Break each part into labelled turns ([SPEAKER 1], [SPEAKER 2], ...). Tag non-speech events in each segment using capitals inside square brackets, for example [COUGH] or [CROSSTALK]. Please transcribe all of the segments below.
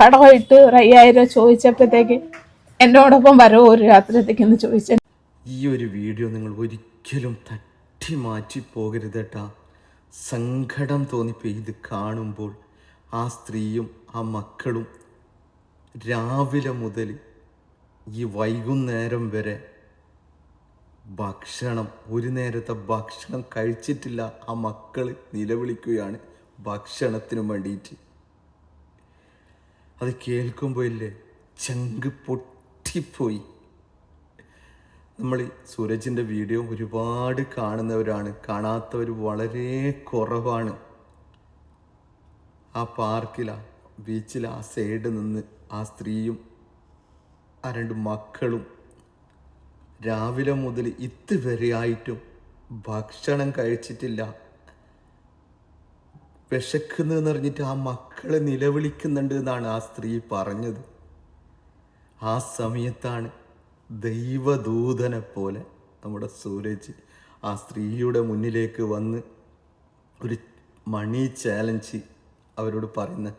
[SPEAKER 1] കടമായിട്ട് ഒരു അയ്യായിരം ചോദിച്ചപ്പോഴത്തേക്ക് എന്നോടൊപ്പം വരോ ഒരു രാത്രിയത്തേക്ക് എന്ന് ചോദിച്ചു.
[SPEAKER 2] ഈ ഒരു വീഡിയോ നിങ്ങൾ ഒരിക്കലും തട്ടി മാറ്റി പോകരുത് കേട്ടാ. സങ്കടം തോന്നിപ്പോ ഇത് കാണുമ്പോൾ ആ സ്ത്രീയും ആ മക്കളും രാവിലെ മുതൽ ഈ വൈകുന്നേരം വരെ ഭക്ഷണം ഒരു നേരത്തെ ഭക്ഷണം കഴിച്ചിട്ടില്ല. ആ മക്കൾ നിലവിളിക്കുകയാണ് ഭക്ഷണത്തിനും വേണ്ടിയിട്ട്. അത് കേൾക്കുമ്പോൾ ഇല്ലേ ചങ്ക് പൊട്ടിപ്പോയി. നമ്മൾ സൂരജിന്റെ വീഡിയോ ഒരുപാട് കാണുന്നവരാണ്. കാണാത്തവർ വളരെ കുറവാണ്. ആ പാർക്കിലാ ബീച്ചിൽ ആ സൈഡ് നിന്ന് ആ സ്ത്രീയും ആ രണ്ട് മക്കളും രാവിലെ മുതൽ ഇതുവരെ ആയിട്ടും ഭക്ഷണം കഴിച്ചിട്ടില്ല. വിശക്കുന്നെന്ന് എന്നറിഞ്ഞിട്ട് ആ മക്കളെ നിലവിളിക്കുന്നുണ്ട് എന്നാണ് ആ സ്ത്രീ പറഞ്ഞത്. ആ സമയത്താണ് ദൈവദൂതനെ പോലെ നമ്മുടെ സൂരജ് ആ സ്ത്രീയുടെ മുന്നിലേക്ക് വന്ന് ഒരു മണി ചാലഞ്ച് അവരോട് പറയുന്നത്.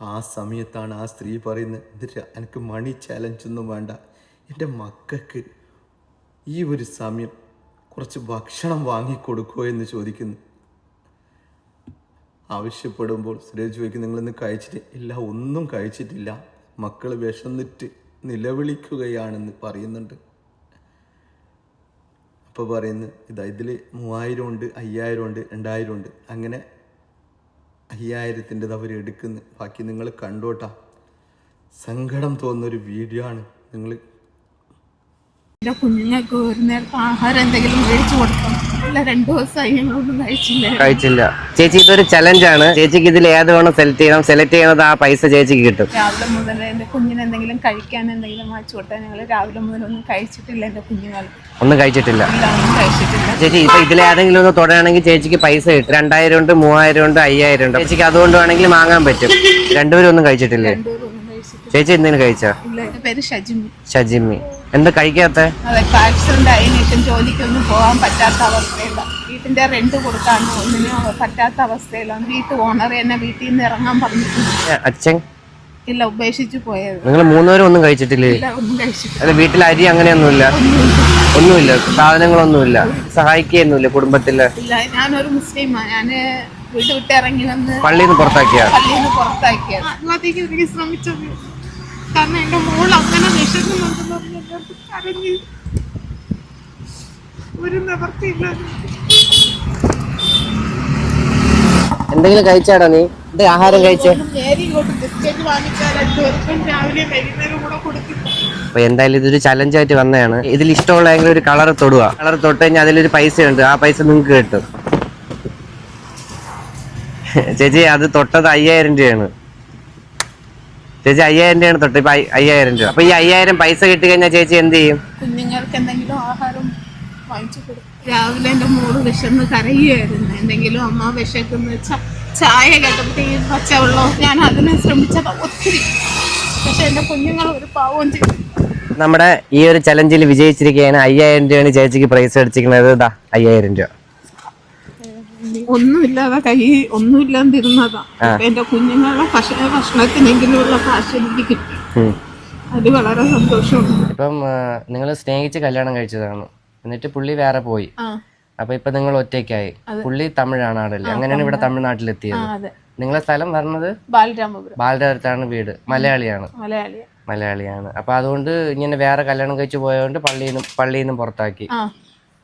[SPEAKER 2] ആ സമയത്താണ് ആ സ്ത്രീ പറയുന്നത് എന്നിട്ട് എനിക്ക് മണി ചാലഞ്ച് ഒന്നും വേണ്ട. എന്റെ മക്കൾക്ക് ഈ ഒരു സമയം കുറച്ച് ഭക്ഷണം വാങ്ങിക്കൊടുക്കുമോ എന്ന് ചോദിക്കുന്നു. ആവശ്യപ്പെടുമ്പോൾ സുരേഷ് ചോദിക്കും നിങ്ങളിന്ന് കഴിച്ചിട്ട് ഇല്ല ഒന്നും കഴിച്ചിട്ടില്ല മക്കൾ വിഷന്നിട്ട് നിലവിളിക്കുകയാണെന്ന് പറയുന്നുണ്ട് അപ്പോൾ പറയുന്നു ഇതാ ഇതിൽ മൂവായിരം ഉണ്ട് അയ്യായിരം ഉണ്ട് രണ്ടായിരം ഉണ്ട് അങ്ങനെ അയ്യായിരത്തിന്റെത് അവർ എടുക്കുന്നു ബാക്കി നിങ്ങൾ കണ്ടോട്ടാ സങ്കടം തോന്നുന്ന ഒരു വീഡിയോ ആണ് നിങ്ങൾ
[SPEAKER 1] കുഞ്ഞുങ്ങൾക്ക് ഒരു നേരത്തെ ആഹാരം എന്തെങ്കിലും മേടിച്ചു കൊടുക്കണം കഴിച്ചില്ല.
[SPEAKER 3] ചേച്ചി ഇതൊരു ആണ്. ചേച്ചിക്ക് ഇതിൽ ഏത് വേണം സെലക്ട് ചെയ്യണം? സെലക്ട് ചെയ്യണത് ആ പൈസ ചേച്ചിക്ക് കിട്ടും.
[SPEAKER 1] രാവിലെ മുതൽ എന്റെ കുഞ്ഞിന് എന്തെങ്കിലും കഴിക്കാൻ എന്തെങ്കിലും വാങ്ങിച്ചു കൊടുത്താൽ ഞങ്ങൾ രാവിലെ മുതൽ ഒന്നും കഴിച്ചിട്ടില്ല എന്റെ കുഞ്ഞുങ്ങൾ
[SPEAKER 3] ഒന്നും കഴിച്ചിട്ടില്ല. ചേച്ചി ഇപ്പൊ ഇതിലേതെങ്കിലും ഒന്ന് തുടരുകയാണെങ്കിൽ ചേച്ചിക്ക് പൈസ കിട്ടും. രണ്ടായിരം ഉണ്ട് മൂവായിരം ഉണ്ട് അയ്യായിരം ഉണ്ട്. ചേച്ചിക്ക് അതുകൊണ്ട് വേണമെങ്കിൽ വാങ്ങാൻ പറ്റും. രണ്ടുപേരും ഒന്നും കഴിച്ചിട്ടില്ലേ? ചേച്ചി എന്തിനു കഴിച്ചാ?
[SPEAKER 1] ഷജിമി.
[SPEAKER 3] ഷജിമ്മി എന്താ കഴിക്കാത്ത?
[SPEAKER 1] ആക്സിഡന്റ് ആയതിനേഷം ജോലിക്കൊന്നും പോകാൻ പറ്റാത്ത അവസ്ഥയിലാണ് വീട്ടിന്റെ റെന്റ് കൊടുക്കാണ്ട് ഒന്നിനും പറ്റാത്ത അവസ്ഥയിലാണ് വീട്ടു ഓണർ എന്നെ വീട്ടിൽ നിന്ന് ഇറങ്ങാൻ പറഞ്ഞിട്ടുണ്ട്
[SPEAKER 3] അച്ഛൻ?
[SPEAKER 1] ഇല്ല ഉപേക്ഷിച്ച് പോയത്.
[SPEAKER 3] നിങ്ങൾ മൂന്നുപേരും ഒന്നും കഴിച്ചിട്ടില്ലേ?
[SPEAKER 1] ഒന്നും കഴിച്ചിട്ടില്ല.
[SPEAKER 3] വീട്ടിൽ അരി അങ്ങനെയൊന്നുമില്ല? ഒന്നുമില്ല. സാധനങ്ങളൊന്നുമില്ല? സഹായിക്കുകയൊന്നുമില്ല കുടുംബത്തിൽ?
[SPEAKER 1] ഇല്ല ഞാനൊരു മുസ്ലിമാണ് ഞാൻ വീട് വിട്ട് ഇറങ്ങി വന്ന്
[SPEAKER 3] പള്ളിയിൽ നിന്ന് പുറത്താക്കിയ?
[SPEAKER 1] പള്ളിയിൽ നിന്ന് പുറത്താക്കിയത് ആത്മഹത്യക്ക് ശ്രമിച്ചത് കാരണം എന്റെ മോൾ അങ്ങനെ വിശക്കുന്നുണ്ടെന്ന് പറഞ്ഞ് എന്റെ അടുത്ത് കരഞ്ഞ് ഒരു നിവർത്തിയില്ല
[SPEAKER 3] എന്തെങ്കിലും കഴിച്ചാടാ നീ? എന്ത് ആഹാരം കഴിച്ചേ. അപ്പൊ എന്തായാലും ഇതൊരു ചലഞ്ച് ആയിട്ട് വന്നതാണ്. ഇതിൽ ഇഷ്ടമുള്ള ഏതെങ്കിലും ഒരു കളർ തൊടുക. കളർ തൊട്ട് കഴിഞ്ഞാൽ അതിലൊരു പൈസ ഉണ്ട്. ആ പൈസ നിങ്ങക്ക് കിട്ടും. [LAUGHS] ചേച്ചി അത് തൊട്ടത് അയ്യായിരം രൂപയാണ്. ചേച്ചി അയ്യായിരം രൂപയാണ് തൊട്ട് ഇപ്പൊ അയ്- അയ്യായിരം രൂപ. അപ്പൊ ഈ അയ്യായിരം പൈസ കിട്ടി കഴിഞ്ഞാൽ ചേച്ചി എന്ത് ചെയ്യും?
[SPEAKER 1] കുഞ്ഞുങ്ങൾക്ക് എന്തെങ്കിലും ആഹാരം വാങ്ങിച്ചു കൊടുക്കും. രാവിലെ എന്റെ മോൾ വിശന്ന് കരയുമായിരുന്നു എന്തെങ്കിലും അമ്മ വിശക്കുന്ന ചായ കേട്ടപ്പോഴത്തേക്കും പച്ചവെള്ളം ഞാൻ അതിനെ ശ്രമിച്ചത് ഒത്തിരി. പക്ഷെ എന്റെ കുഞ്ഞുങ്ങൾ ഒരു പാവം ചെയ്തു.
[SPEAKER 3] നമ്മുടെ ഈ ഒരു ചലഞ്ചിൽ വിജയിച്ചിരിക്കുകയാണ് അയ്യായിരം രൂപയാണ് ചേച്ചിക്ക് പ്രൈസ് അടിച്ചിരിക്കുന്നത്. ഇതാ അയ്യായിരം രൂപ.
[SPEAKER 1] ഒന്നുമില്ലാതെ കൈ ഒന്നുമില്ലാതിരുന്നതാ ഇരുന്നതാ എന്റെ കുഞ്ഞുങ്ങളുടെ ഭക്ഷണ ഭക്ഷണത്തിനെങ്കിലുള്ള കാശ് എനിക്ക് കിട്ടി. അത് വളരെ സന്തോഷമുണ്ട്
[SPEAKER 3] ഇപ്പം നിങ്ങൾ സ്നേഹിച്ച് കല്യാണം കഴിച്ചതാണ്. എന്നിട്ട് പുള്ളി വേറെ പോയി. അപ്പൊ ഇപ്പൊ നിങ്ങൾ ഒറ്റയ്ക്കായി. പുള്ളി തമിഴാണ് ആടല്ലേ അങ്ങനെയാണ് ഇവിടെ
[SPEAKER 1] തമിഴ്നാട്ടിൽ
[SPEAKER 3] തമിഴ്നാട്ടിലെത്തിയത്.
[SPEAKER 1] അതെ.
[SPEAKER 3] നിങ്ങളെ സ്ഥലം പറഞ്ഞത്?
[SPEAKER 1] ബാലരാമപുരം.
[SPEAKER 3] ബാലരാത്താണ് വീട്. മലയാളിയാണ്.
[SPEAKER 1] മലയാളിയ
[SPEAKER 3] മലയാളിയാണ്. അപ്പൊ അതുകൊണ്ട് ഇങ്ങനെ വേറെ കല്യാണം കഴിച്ചു പോയതുകൊണ്ട് പള്ളിയിൽ നിന്ന് പള്ളിയിൽ നിന്ന് പുറത്താക്കി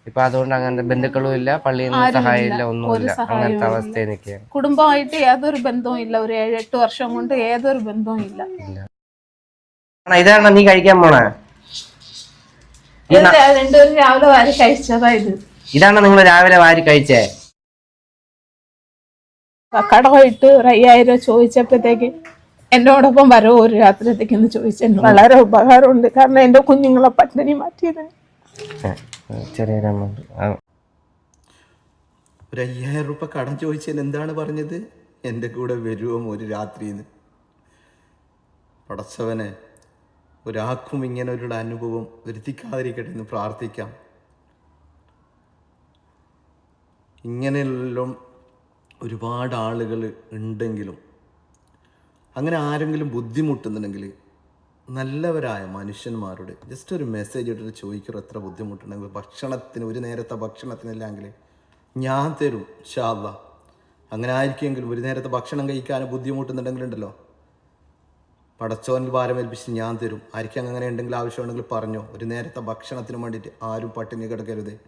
[SPEAKER 3] ഇപ്പൊ അതുകൊണ്ട് അങ്ങനത്തെ ബന്ധുക്കളും ഇല്ല പള്ളിയിൽ നിന്ന് സഹായം ഇല്ല ഒന്നുമില്ല. അങ്ങനത്തെ അവസ്ഥയിൽ നിൽക്കുകയാണ്
[SPEAKER 1] കുടുംബമായിട്ട് യാതൊരു ബന്ധവും ഇല്ല. ഒരു ഏഴ് എട്ട് വർഷം കൊണ്ട് ഏതൊരു ബന്ധവും ഇല്ല.
[SPEAKER 3] ഇതാണ് നീ കഴിക്കാൻ പോണേ?
[SPEAKER 1] രണ്ടുപേരും രാവിലെ വാരി കഴിച്ചതാ ഇത്.
[SPEAKER 3] ഇതാണ് നിങ്ങൾ രാവിലെ വാരി കഴിച്ചേ?
[SPEAKER 1] കടമായിട്ട് ഒരു അയ്യായിരം രൂപ ചോദിച്ചപ്പോഴത്തേക്ക് എന്നോടൊപ്പം വരോ. ഒരു രാത്രിയത്തേക്ക് എന്ന് ചോദിച്ചു. വളരെ ഉപകാരമുണ്ട്. കാരണം എന്റെ കുഞ്ഞുങ്ങളെ പട്ടിണി മാറ്റിയത്
[SPEAKER 3] ഏ, ചെറിയൊരു
[SPEAKER 2] ഒരു അയ്യായിരം റുപ്യ കടം ചോദിച്ചതിന് എന്താണ് പറഞ്ഞത്? എന്റെ കൂടെ വരുമോ ഒരു രാത്രിന്ന് പടച്ചവനെ ഒരാൾക്കും ഇങ്ങനെ ഒരു അനുഭവം വരുത്തിക്കാതിരിക്കട്ടെ എന്ന് പ്രാർത്ഥിക്കാം. ഇങ്ങനെയുള്ള ഒരുപാട് ആളുകൾ ഉണ്ടെങ്കിലും അങ്ങനെ ആരെങ്കിലും ബുദ്ധിമുട്ടുന്നുണ്ടെങ്കിൽ നല്ലവരായ മനുഷ്യന്മാരോട് ജസ്റ്റ് ഒരു മെസ്സേജ് ഇട്ടിട്ട് ചോദിക്കുമ്പോൾ എത്ര ബുദ്ധിമുട്ടുണ്ടെങ്കിൽ ഭക്ഷണത്തിന് ഒരു നേരത്തെ ഭക്ഷണത്തിനില്ലെങ്കിൽ ഞാൻ തരും ഷാല്ല അങ്ങനെ ആയിരിക്കുമെങ്കിൽ ഒരു നേരത്തെ ഭക്ഷണം കഴിക്കാൻ ബുദ്ധിമുട്ടുന്നുണ്ടെങ്കിലുണ്ടല്ലോ. പടച്ചോനിൽ ഭാരമേൽപ്പിച്ച് ഞാൻ തരും. ആർക്കും അങ്ങനെ ഉണ്ടെങ്കിൽ ആവശ്യമുണ്ടെങ്കിൽ പറഞ്ഞോ. ഒരു നേരത്തെ ഭക്ഷണത്തിന് വേണ്ടിയിട്ട് ആരും പട്ടിണി കിടക്കരുത്.